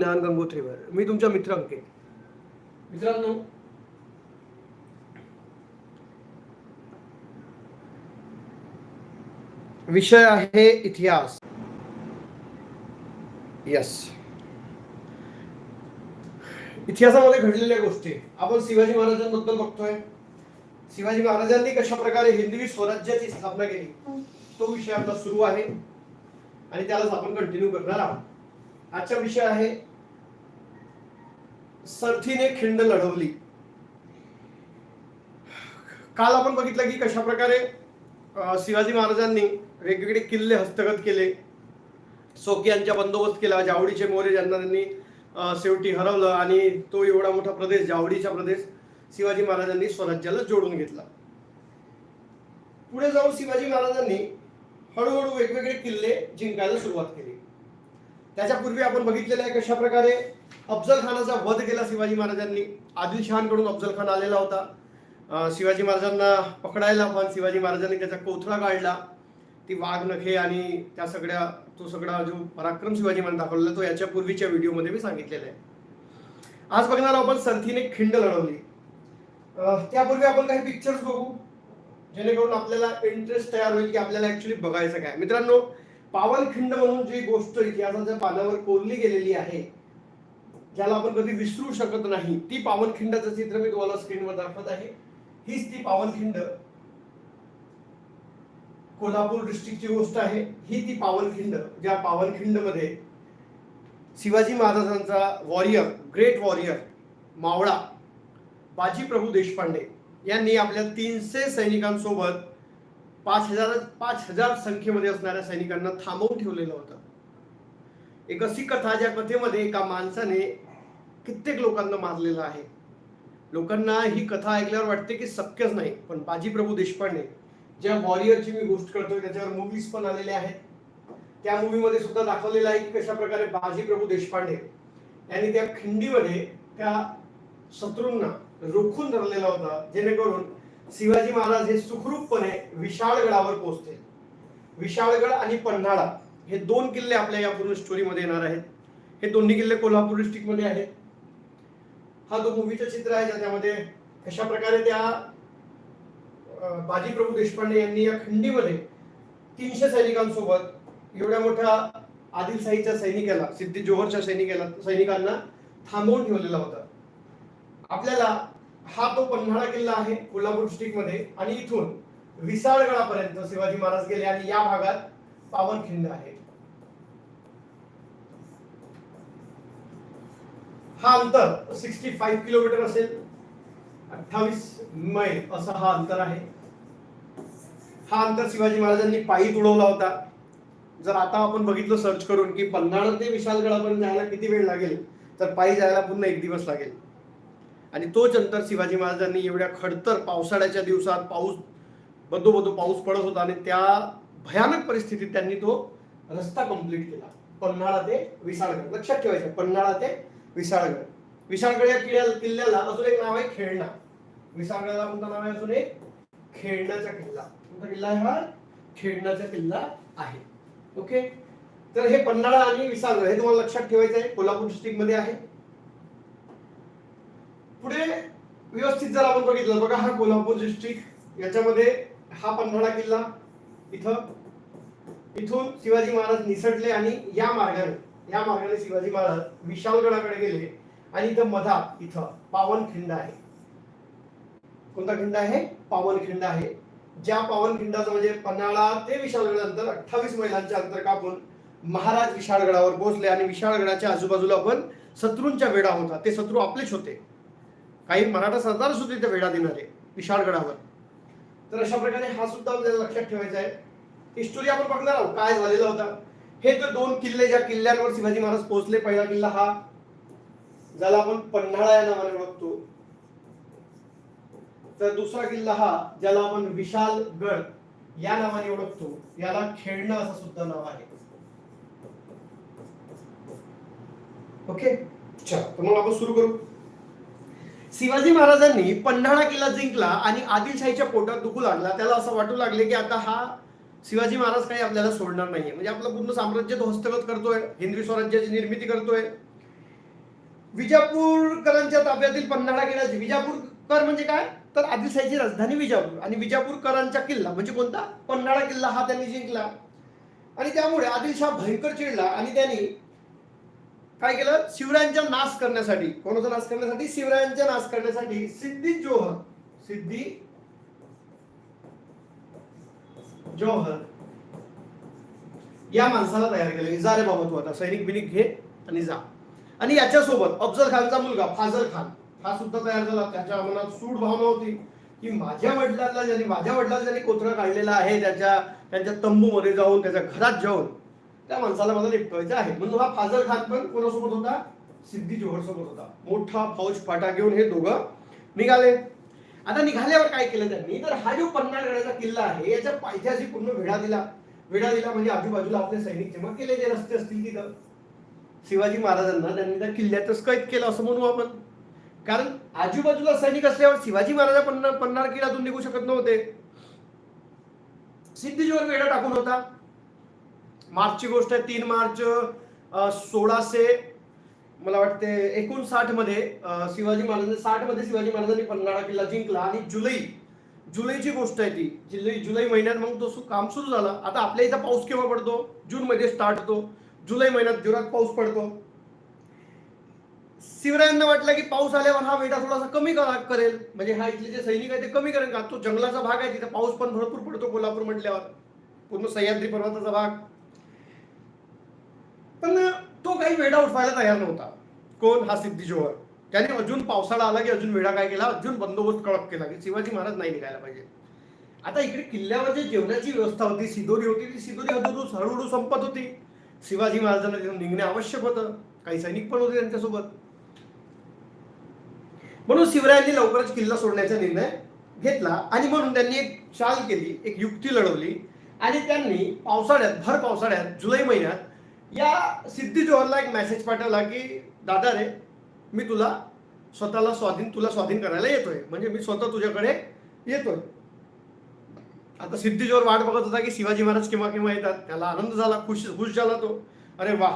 ज्ञान गंगोत्रीवर. मी तुमचा मित्र अंकित मित्रांनो विषय आहे इतिहास. यस इतिहासामध्ये घडलेल्या गोष्टी. आपण शिवाजी महाराजांबद्दल बघतोय. शिवाजी महाराजांनी कशा प्रकारे हिंदवी स्वराज्याची स्थापना केली? तो विषय आपला सुरू आहे. आणि त्यालाच आपण कंटिन्यू करणार आहोत. आजचा विषय आहे सर्थीने खिंड लढवली. काल आपण बघितलं की कशा प्रकारे शिवाजी महाराजांनी वेगवेगळे किल्ले हस्तगत केले. सोकियांचा बंदोबस्त केला जावडीचे मोरे ज्यांना त्यांनी शेवटी हरवलं आणि तो एवढा मोठा प्रदेश जावडीचा प्रदेश शिवाजी महाराजांनी स्वराज्याला जोडून घेतला. पुढे जाऊन शिवाजी महाराजांनी हळूहळू वेगवेगळे किल्ले जिंकायला सुरुवात केली. त्याच्यापूर्वी आपण बघितलेलं आहे कशा प्रकारे अफजल खानाचा वध केला शिवाजी महाराजांनी. आदिलशहाकडून अफजल खान आलेला होता. शिवाजी महाराजांना पकडायला पण शिवाजी महाराजांनी त्याचा कोथळा काढला. ती वाघ नखे आणि त्या सगळ्या तो सगळा जो पराक्रम शिवाजी महाराज दाखवलेला तो याच्या पूर्वीच्या व्हिडिओमध्ये मी सांगितलेला आहे. आज बघणार आपण संथीने खिंड लढवली. त्यापूर्वी आपण काही पिक्चर्स बघू. जेणेकरून आपल्याला इंटरेस्ट तयार होईल की आपल्याला ऍक्च्युली बघायचं काय. मित्रांनो पावलखिंड म्हणून जी गोष्ट इतिहासाच्या पानावर कोरली गेलेली आहे ज्याला आपण कधी विसरू शकत नाही ती पावनखिंडाचं चित्र मी तुम्हाला स्क्रीनवर दाखवत आहे. हीच ती पावनखिंड कोल्हापूर डिस्ट्रिक्टची गोष्ट आहे ही ती पावनखिंड ज्या पावनखिंडमध्ये शिवाजी महाराजांचा वॉरियर ग्रेट वॉरियर मावळा बाजीप्रभू देशपांडे यांनी आपल्या तीनशे सैनिकांसोबत पाच हजार पाच हजार संख्येमध्ये असणाऱ्या सैनिकांना थांबवून ठेवलेलं होतं. एक अशी कथा ज्या कथेमध्ये एका माणसाने कित्येक लोकांना मारलेलं आहे. लोकांना ही कथा ऐकल्यावर वाटते की शक्यच नाही पण बाजीप्रभू देशपांडे ज्या वॉरियरची मी गोष्ट करतोय त्याच्यावर मूवीज पण आलेल्या आहेत. त्या मूवीमध्ये सुद्धा दाखवलेलं आहे की कशा प्रकारे बाजीप्रभू देशपांडे यांनी त्या खिंडीमध्ये त्या शत्रूंना रोखून धरलेला होता जेणेकरून शिवाजी महाराज हे सुखरूपपणे विशाळगडावर पोहोचते विशाळगड आणि पन्हाळा हे दोन किल्ले आपल्या या पूर्ण स्टोरीमध्ये येणार आहेत. हे दोन्ही किल्ले कोल्हापूर डिस्ट्रिक्टमध्ये आहेत. हा जो मूवीचं चित्र आहे ज्याच्यामध्ये कशा प्रकारे त्या बाजीप्रभू देशपांडे यांनी या खंडीमध्ये तीनशे सैनिकांसोबत एवढ्या मोठ्या आदिलशाहीच्या सैनिकाला सिद्धी जोहरच्या सैनिकाला सैनिकांना थांबवून ठेवलेला होता. आपल्याला हा तो पन्हाळा किल्ला आहे कोल्हापूर डिस्ट्रिक्टमध्ये. आणि इथून विसाळगडापर्यंत शिवाजी महाराज गेले आणि या भागात पावनखिंड आहे. हा अंतर सिक्स्टी फाईव्ह किलोमीटर असेल. अठ्ठावीस मैल असा हा अंतर आहे. हा अंतर शिवाजी महाराजांनी पायी तुडवला होता. जर आता आपण बघितलं सर्च करून की पन्हाळा ते विशालगडापर्यंत जायला किती वेळ लागेल? तर पायी जायला पुन्हा एक दिवस लागेल. आणि तोच अंतर शिवाजी महाराजांनी एवढ्या खडतर पावसाळ्याच्या दिवसात पाऊस बदोबदो पाऊस पडत होता आणि त्या भयानक परिस्थितीत त्यांनी तो रस्ता कंप्लीट केला. पन्हाळा ते विशाळगड लक्षात ठेवायचं पन्हाळा ते विशाळगड विशाळगड या किल्ल्या किल्ल्याला अजून एक नाव आहे खेळणा. विशाळगडाला कोणतं नाव आहे अजून एक? खेळण्याचा किल्ला. कोणता किल्ला आहे हा? खेळण्याचा किल्ला आहे. ओके? तर हे पन्हाळा आणि विशाळगड हे तुम्हाला लक्षात ठेवायचं आहे. कोल्हापूर डिस्ट्रिक्टमध्ये आहे. पुढे व्यवस्थित जर आपण बघितलं बघा हा कोल्हापूर डिस्ट्रिक्ट याच्यामध्ये हा पन्हाळा किल्ला इथं इथून शिवाजी महाराज निसटले आणि या मार्गाने या मार्गाने शिवाजी महाराज विशालगडाकडे गेले आणि इथं मधा इथं पावनखिंड आहे. कोणता खिंड आहे? पावनखिंड आहे. ज्या पावनखिंडाचं म्हणजे पन्हाळा ते विशाळगड अंतर अठ्ठावीस मैलांचे अंतर कापून महाराज विशाळगडावर पोहोचले आणि विशाळगडाच्या आजूबाजूला पण शत्रूंच्या वेढा होता. ते शत्रू आपलेच होते. काही मराठा सरदार सुद्धा इथे वेढा देणारे विशाळगडावर. तर अशा प्रकारे हा सुद्धा आपल्याला लक्षात ठेवायचा आहे. हिस्टोरी आपण बघणार आहोत काय झालेलं होतं. हे तर दोन किल्ले ज्या किल्ल्यांवर शिवाजी महाराज पोहोचले पहिला किल्ला हा ज्याला आपण पन्हाळा या नावाने ओळखतो. तर दुसरा किल्ला हा ज्याला आपण विशाल गड या नावाने ओळखतो. याला खेळणं असं सुद्धा नाव आहे. ओके? चल तर मग आपण सुरू करू. शिवाजी महाराजांनी पन्हाळा किल्ला जिंकला आणि आदिलशाहीच्या पोटात दुखू लागला. त्याला असं वाटू लागले की आता हा शिवाजी महाराज काही आपल्याला सोडणार नाहीये. म्हणजे आपलं पूर्ण साम्राज्य तो हस्तगत करतोय. हिंदवी स्वराज्याची निर्मिती करतोय. विजापूरकरांच्या ताब्यातील पन्हाळा किल्ला विजापूरकर म्हणजे काय? तर आदिलशाहीची राजधानी विजापूर. आणि विजापूरकरांचा किल्ला म्हणजे कोणता? पन्हाळा किल्ला हा त्यांनी जिंकला. आणि त्यामुळे आदिलशाह भयंकर चिडला आणि त्यांनी काय केलं? शिवरायांचा नाश करण्यासाठी. कोणाचा नाश करण्यासाठी? शिवरायांचा नाश करण्यासाठी. सिद्धी जोहर. सिद्धी जोहर. या माणसाला तयार केलं. की जा रे बाबा तू आता. सैनिक बिनिक घे आणि जा. आणि याच्यासोबत अफजल खानचा मुलगा फाजल खान. हा सुद्धा तयार झाला. त्याच्या मनात सूड भावना होती की माझ्या वडिलांना ज्यांनी माझ्या वडिलांना ज्यांनी कोथरा काढलेला आहे त्याच्या त्यांच्या तंबूमध्ये जाऊन त्याच्या घरात जाऊन त्या माणसाला मला निपटवायचं आहे. म्हणून हा फाजल खान पण कोणासोबत होता? सिद्धी जोहर सोबत होता. मोठा फौज फाटा घेऊन हे दोघं निघाले. आता निघाल्यावर काय केलं त्यांनी? तर हा जो पन्नाळगडाचा किल्ला आहे याच्या पायथ्याशी पूर्ण वेढा दिला. वेढा दिला म्हणजे आजूबाजूला आपले सैनिक जमा केले जे रस्ते असतील तिथं. शिवाजी महाराजांना त्यांनी त्या किल्ल्यातच कैद केलं असं म्हणू आपण. कारण आजूबाजूला सैनिक असल्यावर शिवाजी महाराज पन्नार पन्नार किल्ल्यातून निघू शकत नव्हते. सिद्धीजीवर वेढा टाकून होता. मार्चची गोष्ट आहे तीन मार्च सोळाशे मला वाटते एकोणसाठमध्ये शिवाजी महाराजांनी साठमध्ये शिवाजी महाराजांनी पन्हाळा किल्ला जिंकला आणि जुलै जुलैची गोष्ट आहे ती जुलै जुलै महिन्यात मग तो काम सुरू झालं. आता आपल्या इथं पाऊस केव्हा पडतो? जून मध्ये स्टार्ट होतो. जुलै महिन्यात जोरात पाऊस पडतो. शिवरायांना वाटलं की पाऊस आल्यावर हा वेढा थोडासा कमी करा- करेल. म्हणजे हा इथले जे सैनिक आहे ते कमी करेल का? तो जंगलाचा भाग आहे तिथे पाऊस पण भरपूर पडतो कोल्हापूर म्हटल्यावर. पूर्ण सह्याद्री पर्वताचा भाग. पण तो काही वेढा उठवायला तयार नव्हता. कोण? हा सिद्धी जोहर त्याने अजून पावसाळा आला की अजून वेढा काय केला? अजून बंदोबस्त कडक केला की शिवाजी महाराज नाही निघायला पाहिजे. आता इकडे किल्ल्यावर जे जेवणाची व्यवस्था होती सिदोरी होती ती सिदोरी हळूहळू हळूहळू संपत होती. शिवाजी महाराजांना तिथून निघणे आवश्यक होतं. काही सैनिक पण होते त्यांच्यासोबत. म्हणून शिवरायांनी लवकरच किल्ला सोडण्याचा निर्णय घेतला आणि म्हणून त्यांनी एक चाल केली एक युक्ती लढवली. आणि त्यांनी पावसाळ्यात भर पावसाळ्यात जुलै महिन्यात या सिद्धी जोहरला एक मेसेज पाठवला की दादा रे मी तुला स्वतःला स्वाधीन तुला स्वाधीन करायला येतोय. म्हणजे मी स्वतः तुझ्याकडे येतोय. आता सिद्धी जोहर वाट बघत होता की शिवाजी महाराज केव्हा केव्हा येतात. त्याला आनंद झाला खुश खुश झाला तो. अरे वा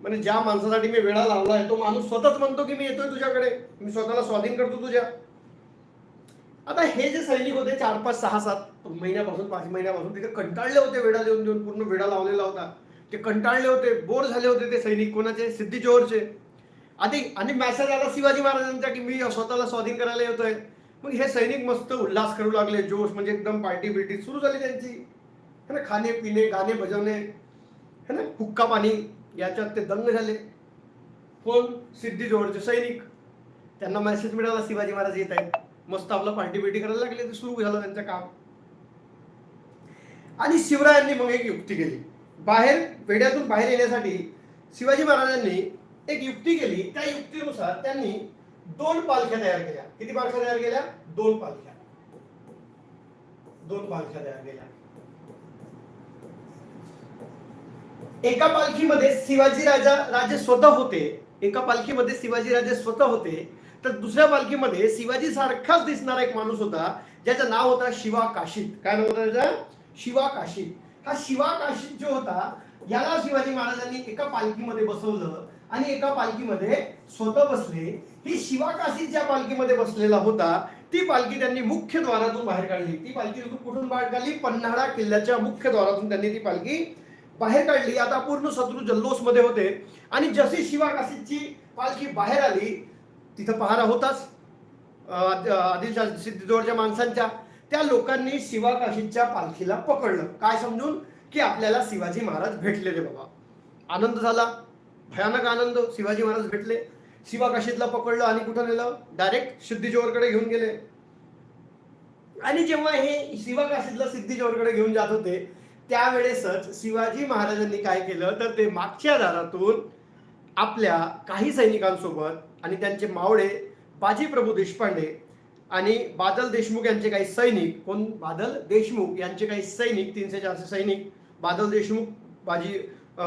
म्हणजे ज्या माणसासाठी मी वेळा आहे तो माणूस स्वतःच म्हणतो की मी येतोय तुझ्याकडे. मी स्वतःला स्वाधीन करतो तुझ्या. आता हे जे सैनिक होते चार पाच सहा सात महिन्यापासून पाच महिन्यापासून तिथे कंटाळले होते वेढा देऊन देऊन पूर्ण वेढा लावलेला होता. ते कंटाळले होते बोर झाले होते ते सैनिक कोणाचे? सिद्धी जोहरचे आधी आणि मॅसेज आला शिवाजी महाराजांचा की मी स्वतःला स्वाधीन करायला येतोय. मग हे सैनिक मस्त उल्हास करू लागले जोश म्हणजे एकदम पार्टी बिर्टी सुरू झाली त्यांची. है ना खाणे पिणे गाणे बजावणे है ना हुक्का पाणी याच्यात ते दंग झाले. कोण? सिद्धी जोहरचे सैनिक. त्यांना मेसेज मिळाला शिवाजी महाराज येत आहेत. मस्त आपलं पार्टी बिर्टी करायला लागले ते सुरू झालं त्यांचं काम. आणि शिवरायांनी मग एक युक्ती केली. बाहेर वेड्यातून बाहेर येण्यासाठी शिवाजी महाराजांनी एक युक्ती केली. त्या युक्तीनुसार त्यांनी दोन पालख्या तयार केल्या. किती पालख्या तयार केल्या? दोन पालख्या. दोन पालख्या तयार केल्या. एका पालखीमध्ये शिवाजी राजा राजे स्वतः होते. एका पालखीमध्ये शिवाजी राजे स्वतः होते. तर दुसऱ्या पालखीमध्ये शिवाजी सारखाच दिसणारा एक माणूस होता ज्याचं नाव होता शिवा काशीद. काय नाव होतं त्याचं? शिवा काशीद. हा शिवा काशीद जो होता याला शिवाजी महाराजांनी एका पालखीमध्ये बसवलं आणि एका पालखीमध्ये स्वतः बसले. ही शिवा काशीद ज्या पालखीमध्ये बसलेला होता ती पालखी त्यांनी मुख्य द्वारातून बाहेर काढली. ती पालखी कुठून बाहेर काढली? पन्हाळा किल्ल्याच्या मुख्य द्वारातून त्यांनी ती पालखी बाहेर काढली. आता पूर्ण शत्रू जल्लोषमध्ये होते. आणि जशी शिवा काशीदची पालखी बाहेर आली तिथं पहारा होताच. आदिलशा सिद्धिजोडच्या सिद्धीजवळच्या माणसांच्या. त्या लोकांनी शिवाकाशीच्या पालखीला पकडलं. काय समजून? की आपल्याला शिवाजी महाराज भेटले रे बाबा. आनंद झाला. भयानक आनंद शिवाजी महाराज भेटले. शिवाकाशीतला पकडलं आणि कुठं नेलं? डायरेक्ट सिद्धीजवळकडे घेऊन गेले. आणि जेव्हा हे शिवाकाशीतला काशीदला घेऊन जात होते त्यावेळेसच शिवाजी महाराजांनी काय केलं? तर ते मागच्या दारातून आपल्या काही सैनिकांसोबत आणि त्यांचे मावळे बाजीप्रभू देशपांडे आणि बादल देशमुख यांचे काही सैनिक कोण? बादल देशमुख यांचे काही सैनिक तीनशे चारशे सैनिक बादल देशमुख बाजी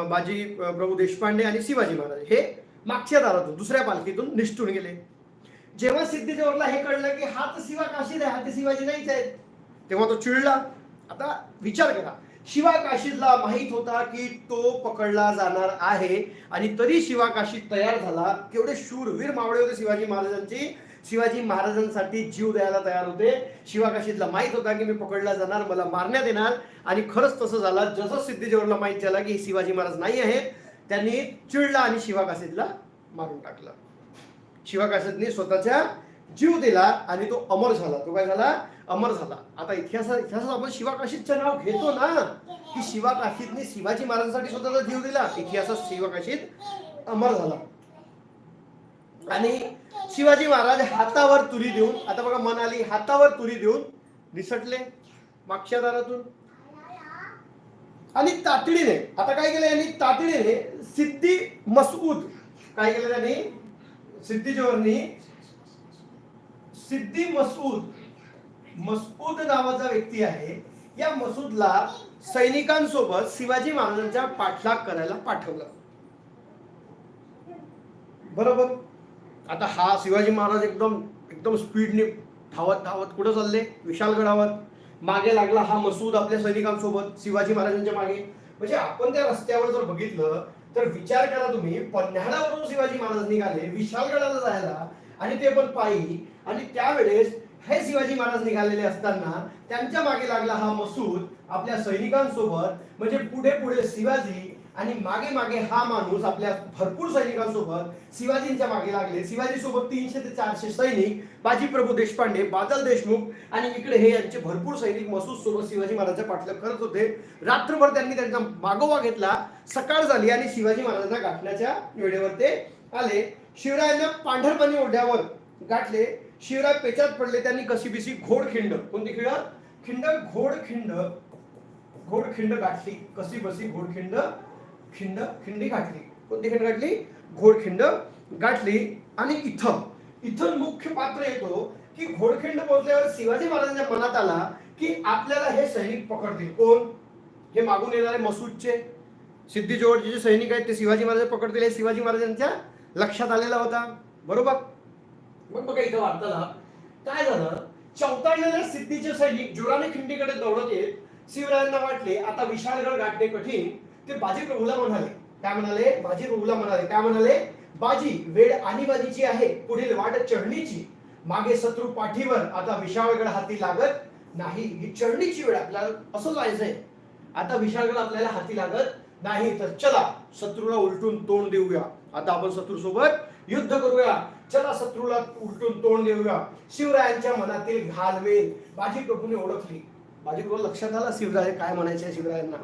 बाजी प्रभू देशपांडे आणि शिवाजी महाराज हे मागच्या दारातून दुसऱ्या पालखीतून निष्ठून गेले. जेव्हा सिद्धेश्वरला हे कळलं की हा तर शिवा काशीद आहे हा तर शिवाजी नाहीच आहेत तेव्हा तो चिडला. आता विचार करा. शिवाकाशीला माहीत होता की तो पकडला जाणार आहे आणि तरी शिवा काशीद तयार झाला. केवढे शूरवीर मावळे होते शिवाजी महाराजांची. शिवाजी महाराजांसाठी जीव द्यायला तयार होते. शिवाकाशीतला माहीत होता की मी पकडला जाणार मला मारण्यात येणार. आणि खरंच तसं झालं जसं सिद्धीजवळला माहीत झाला की शिवाजी महाराज नाही आहे त्यांनी चिडला आणि शिवाकाशीतला मारून टाकला. शिवाकाशीतने स्वतःच्या जीव दिला आणि तो अमर झाला. तो काय झाला? अमर झाला. आता इतिहासात इतिहासात आपण शिवाकाशीतचं नाव घेतो ना की शिवाकाशीतने शिवाजी महाराजांसाठी स्वतःचा जीव दिला. इतिहासात शिवाकाशीत अमर झाला. आणि शिवाजी महाराज हातावर तुरी देऊन आता बघा मनाली हातावर तुरी देऊन निसटले मागच्या दारातून. आणि तातडीने आता काय केलं यांनी? तातडीने सिद्धी मसऊद काय केलं त्यांनी? सिद्धीजवळनी सिद्धी मसूद मसूद नावाचा व्यक्ती आहे. या मसूदला सैनिकांसोबत शिवाजी महाराजांच्या पाठलाग करायला पाठवलं. बरोबर? आता हा शिवाजी महाराज एकदम एकदम स्पीडने धावत धावत कुठं चालले विशालगडावर मागे लागला हा मसूद आपल्या सैनिकांसोबत शिवाजी महाराजांच्या मागे. म्हणजे आपण त्या रस्त्यावर जर बघितलं तर विचार करा तुम्ही पन्हाळावरून शिवाजी महाराज निघाले विशालगडाला जायला आणि ते पण पायी. आणि त्यावेळेस हे शिवाजी महाराज निघालेले असताना त्यांच्या मागे लागला हा मसूद आपल्या सैनिकांसोबत. म्हणजे पुढे पुढे शिवाजी आणि मागे मागे हा माणूस आपल्या भरपूर सैनिकांसोबत शिवाजींच्या मागे लागले. शिवाजी सोबत तीनशे ते चारशे सैनिक बाजीप्रभू देशपांडे बादल देशमुख आणि इकडे हे यांचे भरपूर सैनिक मसूद सोबत शिवाजी महाराजांच्या पाठलाग करत होते. रात्रभर त्यांनी त्यांचा मागोवा घेतला. सकाळ झाली आणि शिवाजी महाराजांना गाठण्याच्या वेळेवर ते आले. शिवरायांना पांढरपणी ओढ्यावर गाठले. शिवराय पेचात पडले. त्यांनी कशी बिशी घोडखिंड कोणती खिंड? खिंड घोडखिंड घोडखिंड गाठली. कशी बसी घोडखिंड खिंड खिंडी गाठली. कोणती खिंड गाठली? घोडखिंड गाठली आणि इथं इथं मुख्य पात्र येतो की घोडखिंड पोहोचल्यावर शिवाजी महाराजांच्या मनात आला की आपल्याला हे सैनिक पकडतील. कोण? हे मागून येणारे मसूदचे सिद्धीजवळचे जे सैनिक आहेत ते शिवाजी महाराज पकडतील. हे शिवाजी महाराजांच्या लक्षात आलेला होता. बरोबर? मग बघा इथं वार्तालाप काय झालं? चौथाळलेल्या सिद्धीचे सैनिक जोराने खिंडीकडे दौडत येत शिवरायांना वाटले आता विशाळगड गाठणे कठीण. ते बाजीप्रभूला म्हणाले. काय म्हणाले? बाजीप्रभूला म्हणाले. काय म्हणाले? बाजी वेळ आणीबाजीची आहे पुढील वाट चढणीची. मागे शत्रू पाठीवर. आता विशाळगड हाती लागत नाही. ही चढणीची वेळ आपल्याला असं जायचंय. आता विशाळगड आपल्याला हाती लागत नाही. तर चला शत्रूला उलटून तोंड देऊया. आता आपण शत्रू सोबत युद्ध करूया. चला शत्रूला उलटून तोंड देऊया. शिवरायांच्या मनातील घालवेल. बाजीप्रभूने ओळखली. बाजीप्रभू लक्षात आला शिवराय? काय म्हणायचे शिवरायांना?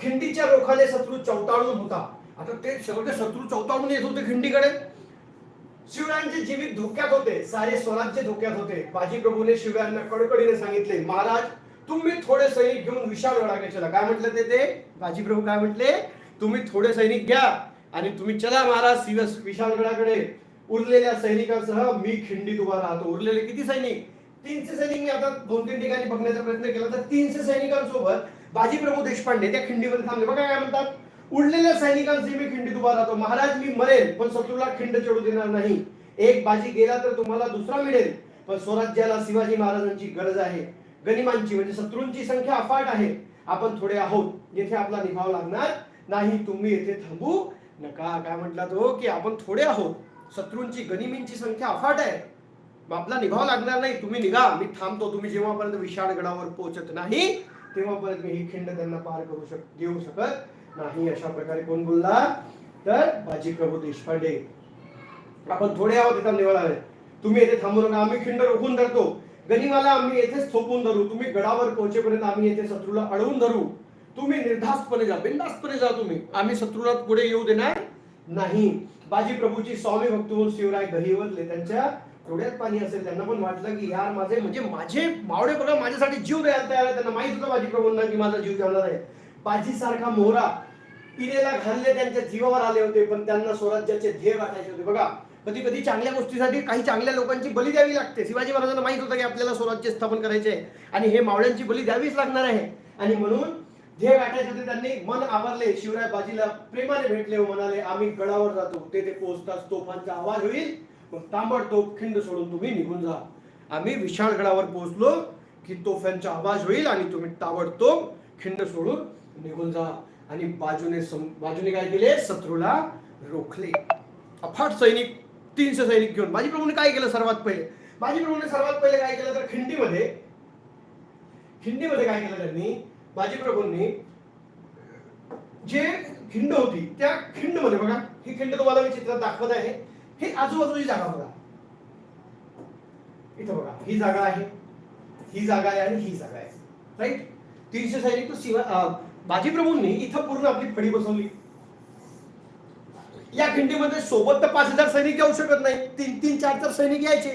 खिंडीच्या रोखाले शत्रू चौताळून होता. आता ते सगळे शत्रू चौताळून येत होते खिंडीकडे. शिवरायांचे जीवित धोक्यात होते. सारे स्वराज्य धोक्यात होते. बाजीप्रभूने शिवरायांना कडकडीने सांगितले महाराज तुम्ही थोडे सैनिक घेऊन विशाल गडाकडे चला. काय म्हटलं ते ते? बाजीप्रभू काय म्हटले? तुम्ही थोडे सैनिक घ्या आणि तुम्ही चला महाराज शिव- विशालगडाकडे उरलेल्या सैनिकांसह मी खिंडीत उभा राहतो. उरलेले किती सैनिक? तीनशे सैनिक मी आता दोन तीन ठिकाणी बघण्याचा प्रयत्न केला तर तीनशे सैनिकांसोबत बाजीप्रभू देशपांडे त्या खिंडीमध्ये थांबले. बघा काय म्हणतात. उडलेल्या सैनिकांशी मी खिंडीत उभा राहतो महाराज मी मरेल पण शत्रूला खिंड चढू देणार नाही. एक बाजी गेला तर तुम्हाला दुसरा मिळेल. पण स्वराज्याला शिवाजी महाराजांची गरज आहे. गनिमांची म्हणजे शत्रूंची संख्या अफाट आहे. आपण थोडे आहोत. येथे आपला निभाव लागणार नाही. तुम्ही येथे थांबू नका. काय म्हटला तो? की आपण थोडे आहोत. शत्रूंची गनिमींची संख्या अफाट आहे. आपला निभाव लागणार नाही. तुम्ही निघा. मी थांबतो. तुम्ही जेव्हापर्यंत विशाळगडावर पोहोचत नाही तेव्हापर्यंत मी ही खिंड त्यांना पार करू शक देऊ शकत नाही अशा प्रकारे कोण बोलला? तर बाजी प्रभू देशपांडे. आपण थोडे आहोत इथं निवडावे तुम्ही येथे थांबू नका आम्ही खिंड रोखून धरतो. गनिमाला आम्ही येथेच थोपून धरू. तुम्ही गडावर पोहोचेपर्यंत आम्ही येथे शत्रूला अडवून धरू. तुम्ही निर्धास्तपणे जा बिंदास्तपणे जा तुम्ही. आम्ही शत्रूला पुढे येऊ देणार नाही. बाजी प्रभूची स्वामी भक्त होऊन शिवराय घरी वरले त्यांच्या डोळ्यात पाणी असेल त्यांना पण वाटलं की यार माझे म्हणजे माझे मावडे बघा माझ्यासाठी जीव द्यायला तयार आहे. त्यांना माहीत होतं माझी प्रभूंना की माझा जीव द्यावणार आहे. बाजी सारखा मोहरा पिरेला घालले त्यांच्या जीवावर आले होते पण त्यांना स्वराज्याचे ध्येय वाटायचे होते. बघा कधी कधी चांगल्या गोष्टीसाठी काही चांगल्या लोकांची बली द्यावी लागते. शिवाजी महाराजांना माहीत होतं की आपल्याला स्वराज्य स्थापन करायचे आहे. आणि हे मावळ्यांची बली द्यावीच लागणार आहे. आणि म्हणून ध्येय गाठायचे होते. त्यांनी मन आवरले. शिवराय बाजीला प्रेमाने भेटले व म्हणाले आम्ही गडावर जातो. तेथे पोहोचताच तोफांचा आवाज होईल. मग ताबडतोब खिंड सोडून तुम्ही निघून जा. आम्ही विशाळगडावर पोहोचलो की तोफ्यांचा आवाज होईल आणि तुम्ही ताबडतोब खिंड सोडून निघून जा. आणि बाजूने सम- बाजूने काय केले? शत्रूला रोखले. अफाट सैनिक तीनशे सैनिक घेऊन. बाजीप्रभूने काय केलं सर्वात पहिले? बाजीप्रभूने सर्वात पहिले काय केलं तर खिंडीमध्ये खिंडीमध्ये काय केलं त्यांनी? बाजीप्रभूंनी जे खिंड होती त्या खिंडमध्ये बघा ही खिंड तुम्हाला मी चित्रात दाखवत आहे. हे आजूबाजूची जागा बघा. इथं बघा ही जागा आहे. ही जागा आहे आणि ही जागा आहे. राईट तीनशे सैनिक तो शिवा बाजीप्रभूंनी इथं पूर्ण आपली फडी बसवली. या खिंडीमध्ये सोबत तर पाच हजार सैनिक येऊ शकत नाही. तीन तीन चार चार सैनिक यायचे.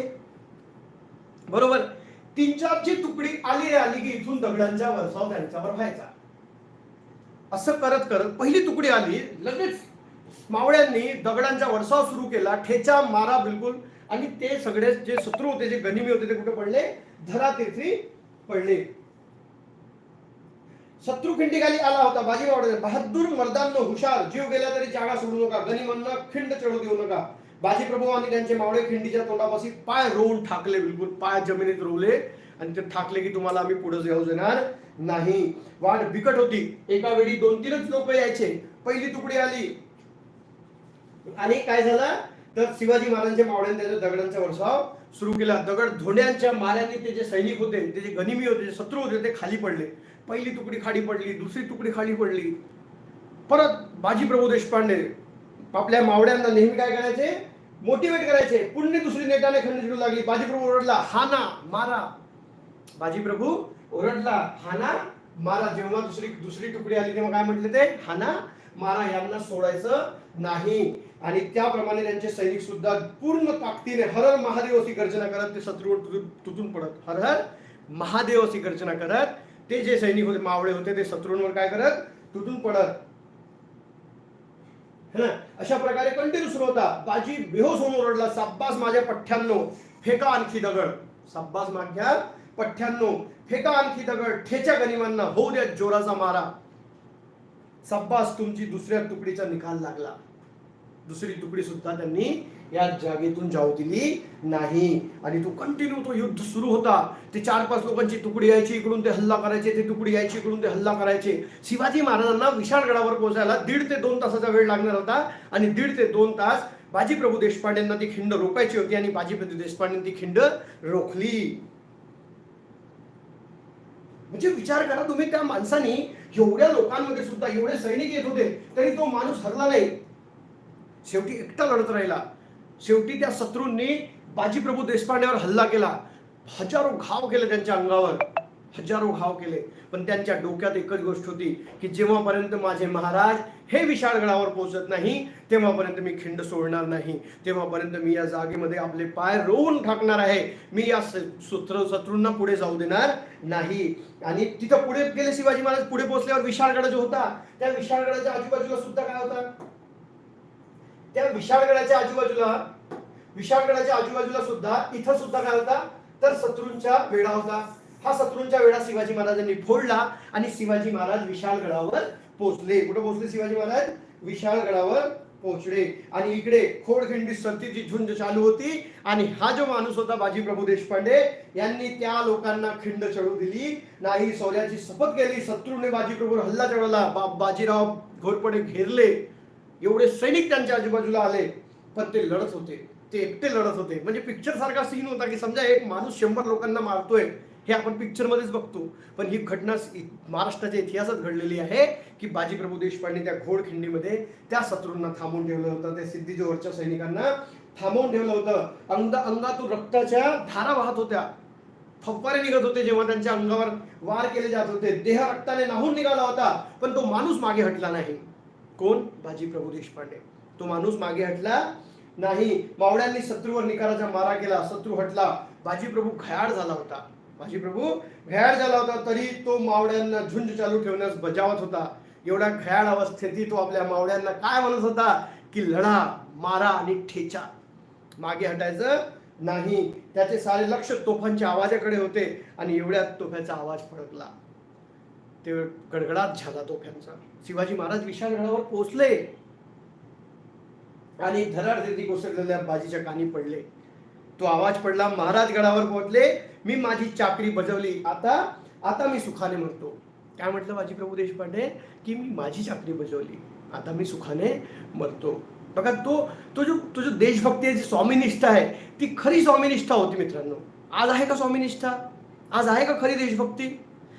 बरोबर? तीन चारची तुकडी आली आली की इथून दगडांच्या वरसाव त्यांच्यावर व्हायचा. असं करत करत पहिली तुकडी आली लगेच मावळ्यांनी दगडांचा वरसाव सुरू केला ठेचा मारा बिलकुल. आणि ते सगळे जे शत्रू होते जे गनिमी होते ते कुठे पडले? धरा तेथी पडले. शत्रू खिंडीखाली आला होता बाजी बहादूर मर्दांनो हुशार. जीव गेला तरी जागा सोडू नका. गनिमांना खिंड चढू देऊ नका. बाजी प्रभू आणि त्यांचे मावळे खिंडीच्या तोंडापाशी पाय रोवून ठाकले बिलकुल. पाय जमिनीत रोवले. आणि ते ठाकले की तुम्हाला आम्ही पुढे जाऊ देणार नाही. वाट बिकट होती. एका वेळी दोन तीनच लोक यायचे. पहिली तुकडी आली. आणि काय झालं? तर शिवाजी महाराजांच्या मावळ्याने त्याच्या दगडांचा वर्षाव सुरू केला. दगड धोंड्यांच्या माऱ्याने ते जे सैनिक होते ते जे गनिमी होते जे शत्रू होते ते खाली पडले. पहिली तुकडी खाली पडली दुसरी तुकडी खाली पडली. परत बाजी प्रभू देशपांडे आपल्या मावड्यांना नेहमी काय करायचे? मोटिवेट करायचे. पुण्य दुसरी नेटाने खंड चिडू लागली. बाजीप्रभू ओरडला हाना मारा. बाजीप्रभू ओरडला हाना मारा. जेव्हा दुसरी दुसरी तुकडी आली तेव्हा काय म्हटले ते? हाना मारा यांना सोडायचं नाही. आणि त्याप्रमाणे त्यांचे सैनिक सुद्धा पूर्ण ताकदीने हर हर महादेव अशी गर्जना करत ते शत्रूवर तुटून- पडत. हर हर महादेव अशी गर्जना करत. ते जे सैनिक होते मावळे होते ते शत्रूंवर काय करत? तुटून पडत. है ना? अशा प्रकारे कंटिन्यू सुरू होता. बाजी बेहोस होऊन ओरडला साब्बास माझ्या पठ्ठ्यांनो फेका आणखी दगड. साब्बास माझ्या पठ्ठ्यांनो फेका आणखी दगड ठेच्या गनिमांना होऊ द्या जोराचा मारा. सब्बास तुमची दुसऱ्या तुकडीचा निकाल लागला. दुसरी तुकडी सुद्धा त्यांनी या जागेतून जाऊ दिली नाही. आणि तो कंटिन्यू तो युद्ध सुरू होता. ते चार पाच लोकांची तुकडी यायची इकडून ते हल्ला करायचे ते तुकडी यायची इकडून ते हल्ला करायचे. शिवाजी महाराजांना विशाळगडावर पोहोचायला दीड ते दोन तासाचा वेळ लागणार होता. आणि दीड ते दोन तास बाजीप्रभू देशपांडेंना ती खिंड रोखायची होती आणि बाजीप्रभू देशपांडेंनी ती खिंड रोखली. म्हणजे विचार करा तुम्ही त्या माणसानी एवढ्या लोकांमध्ये सुद्धा एवढे सैनिक येत होते तरी तो माणूस हरला नाही. शेवटी एकटा लढत राहिला. शेवटी त्या शत्रूंनी बाजीप्रभू देशपांडेवर हल्ला केला. हजारो घाव केले त्यांच्या अंगावर. हजारो घाव केले. पण त्यांच्या डोक्यात एकच गोष्ट होती की जेव्हापर्यंत माझे महाराज हे विशाळगडावर पोहोचत नाही तेव्हापर्यंत मी खिंड सोडणार नाही. तेव्हापर्यंत मी या जागेमध्ये आपले पाय रोवून टाकणार आहे. मी या सूत्र शत्रूंना पुढे जाऊ देणार नाही. आणि तिथं पुढे गेले शिवाजी महाराज पुढे पोहोचल्यावर विशाळगड जो होता त्या विशाळगडाच्या आजूबाजूला सुद्धा काय होता? त्या विशाळगडाच्या आजूबाजूला विशाळगडाच्या आजूबाजूला सुद्धा इथं सुद्धा काय होता? तर शत्रूंचा वेढा होता. हा शत्रूंच्या वेढा शिवाजी महाराजांनी फोडला आणि शिवाजी महाराज विशाळगडावर पोहोचले. कुठे पोहोचले शिवाजी महाराज? विशाळगडावर पोहोचले. आणि इकडे खोडखिंडी सतीची झुंज चालू होती आणि हा जो माणूस होता बाजी प्रभू देशपांडे यांनी त्या लोकांना खिंड चढू दिली. नाही सौर्याची शपथ केली. शत्रूने बाजीप्रभूवर हल्ला चढवला. बा बाजीराव घोरपडे घेरले. एवढे सैनिक त्यांच्या आजूबाजूला आले पण ते लढत होते. ते एकटे लढत होते. म्हणजे पिक्चर सारखा सीन होता की समजा एक माणूस शंभर लोकांना मारतोय हे आपण पिक्चरमध्येच बघतो. पण ही घटना इ- महाराष्ट्राच्या इतिहासात घडलेली आहे की बाजीप्रभू देशपांडे त्या घोडखिंडीमध्ये त्या शत्रूंना थांबवून ठेवलं होतं. त्या सिद्धी सैनिकांना थांबवून ठेवलं होतं. अंग अंगातून रक्ताच्या धारा वाहत होत्या. फप्पारे निघत होते जेव्हा त्यांच्या अंगावर वार केले जात होते. देह रक्ताने नाहून निघाला होता पण तो माणूस मागे हटला नाही. कोण? बाजी प्रभू देशपांडे. तो माणूस मागे हटला. नाही मावळ्यांनी शत्रूवर निकालाचा मारा केला. शत्रू हटला. बाजी प्रभू घयाळ झाला होता. बाजी प्रभू घयाळ झाला होता तरी तो मावळ्यांना झुंज चालू ठेवण्यास बजावत होता. एवढ्या घयाळ अवस्थेतही तो आपल्या मावळ्यांना काय म्हणत होता? की लढा मारा आणि ठेचा. मागे हटायचं नाही. त्याचे सारे लक्ष तोफांच्या आवाजाकडे होते आणि एवढ्यात तोफ्याचा आवाज फडकला. ते गडगडाट झाला तोफ्यांचा शिवाजी महाराज विशालगडावर पोचले आणि धराड देती कोसळलेल्या बाजीच्या कानी पडले. तो आवाज पडला महाराज गडावर पोहोचले. मी माझी चाकरी बजावली. आता आता मी सुखाने म्हणतो काय म्हटलं बाजीप्रभू देशपांडे? की मी माझी चाकरी बजावली. आता मी सुखाने मरतो. बघा तो तो जो तो जो देशभक्ती आहे जी स्वामीनिष्ठा आहे ती खरी स्वामीनिष्ठा होती मित्रांनो. आज आहे का स्वामीनिष्ठा आज आहे का खरी देशभक्ती?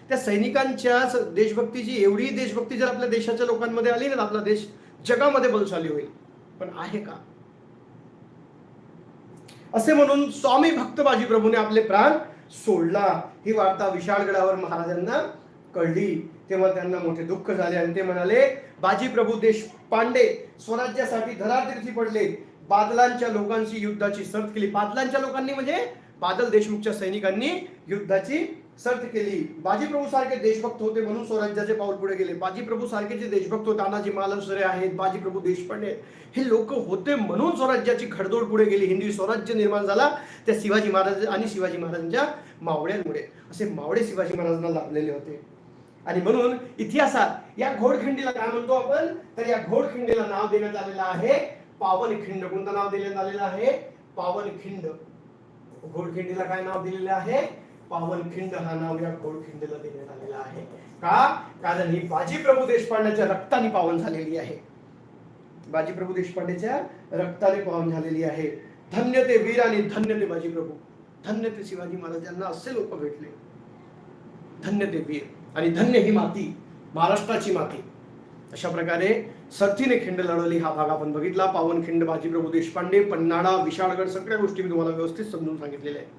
त्या सैनिकांच्या देशभक्तीची एवढी देशभक्ती जर आपल्या देशाच्या लोकांमध्ये आली ना आपला देश जगामध्ये बलशाली होईल. पण आहे का? असे म्हणून स्वामी भक्त बाजी प्रभूने आपले प्राण सोडला. ही वार्ता विशाळगडावर महाराजांना कळली. तेव्हा त्यांना मोठे दुःख झाले आणि ते म्हणाले बाजीप्रभू देशपांडे स्वराज्यासाठी धरातीर्थी पडले. बादलांच्या लोकांशी युद्धाची सर्त केली. बादलांच्या लोकांनी म्हणजे बादल देशमुखच्या सैनिकांनी युद्धाची सर्त केली. बाजीप्रभू सारखे देशभक्त होते म्हणून स्वराज्याचे पाऊल पुढे गेले. बाजीप्रभू सारखे जे देशभक्त होते तानाजी मालवसरे आहेत बाजीप्रभू देशपांडे हे लोक होते म्हणून स्वराज्याची खडदोड पुढे गेली. हिंदवी स्वराज्य निर्माण झाला त्या शिवाजी महाराज आणि शिवाजी महाराजांच्या मावळ्यांमुळे. असे मावळे शिवाजी महाराजांना लाभलेले होते. आणि म्हणून इतिहासात या घोडखिंडीला काय म्हणतो आपण? तर या घोडखिंडीला नाव देण्यात आलेलं आहे पावनखिंड. कोणतं नाव देण्यात आलेलं आहे? पावनखिंड. घोडखिंडीला काय नाव दिलेलं आहे? पावनखिंड हा नाव या गोडखिंडला देण्यात आलेला आहे. का? कारण ही बाजीप्रभू देशपांडेच्या रक्ताने पावन झालेली आहे. बाजीप्रभू देशपांडेच्या रक्ताने पावन झालेली आहे. धन्य ते वीर आणि धन्य ते बाजीप्रभू. धन्य ते शिवाजी महाराजांना असे लोक भेटले. धन्य ते वीर आणि धन्य ही माती महाराष्ट्राची माती. अशा प्रकारे सर्थीने खिंड लढवली हा भाग आपण बघितला. पावनखिंड बाजीप्रभू देशपांडे पन्नाडा विशाळगड सगळ्या गोष्टी मी तुम्हाला व्यवस्थित समजून सांगितलेल्या आहेत.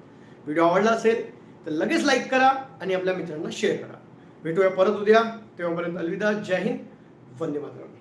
व्हिडिओ आवडला असेल तर लगेच लाईक करा आणि आपल्या मित्रांना शेअर करा. भेटूया परत उद्या. तेव्हापर्यंत अलविदा. जय हिंद. वंदे मातरम.